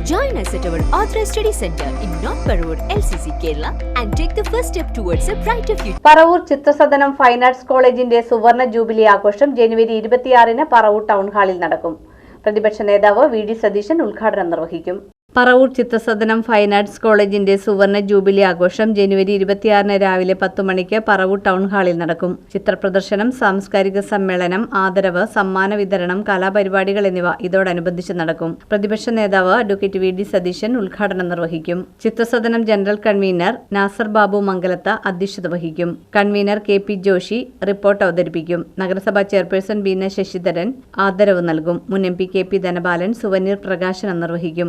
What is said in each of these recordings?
Join us at our Authorized Study Center in North Parur, LCC, Kerala, and take the first step towards a brighter future. Paravur Chithrasadanam fine arts കോളേജിന്റെ സുവർണ jubilee ആഘോഷം ജനുവരി ഇരുപത്തിയാറിന് Paravur town ഹാളിൽ നടക്കും പ്രതിപക്ഷ നേതാവ് V D Satheesan ഉദ്ഘാടനം നിർവഹിക്കും പറവൂർ ചിത്രസദനം ഫൈൻ ആർട്സ് കോളേജിന്റെ സുവർണ ജൂബിലി ആഘോഷം ജനുവരി ഇരുപത്തിയാറിന് രാവിലെ പത്തു മണിക്ക് പറവൂർ ടൗൺ ഹാളിൽ നടക്കും. ചിത്രപ്രദർശനം സാംസ്കാരിക സമ്മേളനം ആദരവ് സമ്മാന വിതരണം കലാപരിപാടികൾ എന്നിവ ഇതോടനുബന്ധിച്ച് നടക്കും. പ്രതിപക്ഷ നേതാവ് അഡ്വക്കേറ്റ് വി ഡി സതീശൻ ഉദ്ഘാടനം നിർവഹിക്കും. ചിത്രസദനം ജനറൽ കൺവീനർ നാസർ ബാബു മംഗലത്ത അധ്യക്ഷത വഹിക്കും. Convener K P Joshi report അവതരിപ്പിക്കും. നഗരസഭാ ചെയർപേഴ്സൺ ബീന ശശിധരൻ ആദരവ് നൽകും. മുൻ M P K P Dhanabalan souvenir പ്രകാശനം നിർവഹിക്കും.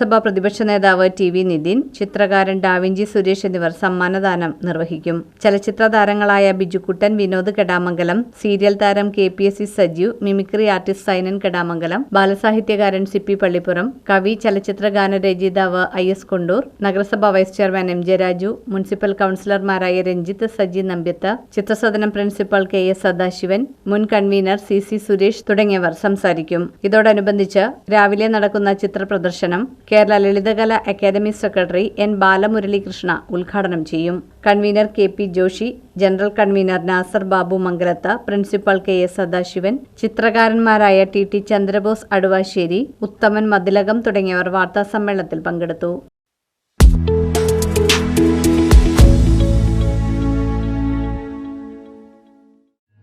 നഗരസഭാ പ്രതിപക്ഷ നേതാവ് ടി വി നിതിൻ ചിത്രകാരൻ ഡാവിഞ്ചി സുരേഷ് എന്നിവർ സമ്മാനദാനം നിർവഹിക്കും. ചലച്ചിത്ര താരങ്ങളായ ബിജുക്കുട്ടൻ വിനോദ് കെടാമംഗലം സീരിയൽ താരം K P S C Sajeev mimicry artist Sainan Kedamangalam ബാലസാഹിത്യകാരൻ C P Pallippuram കവി ചലച്ചിത്ര ഗാന രചയിതാവ് ഐ എസ് കൊണ്ടൂർ നഗരസഭാ vice chairman M J Raju municipal കൌൺസിലർമാരായ Ranjith Saji Nambiath Chithrasadanam principal K S Sadasivan മുൻ കൺവീനർ സി സി സുരേഷ് തുടങ്ങിയവർ സംസാരിക്കും. ഇതോടനുബന്ധിച്ച് രാവിലെ നടക്കുന്ന ചിത്ര പ്രദർശനം Kerala Lalithakala academy secretary N Balamuralikrishna ഉദ്ഘാടനം ചെയ്യും. Convener K P Joshi general convener Nasar Babu Mangalath principal K S Sadasivan ചിത്രകാരന്മാരായ T T Chandrabose Aduvassery Uthaman Mathilakam തുടങ്ങിയവർ വാർത്താസമ്മേളനത്തിൽ പങ്കെടുത്തു.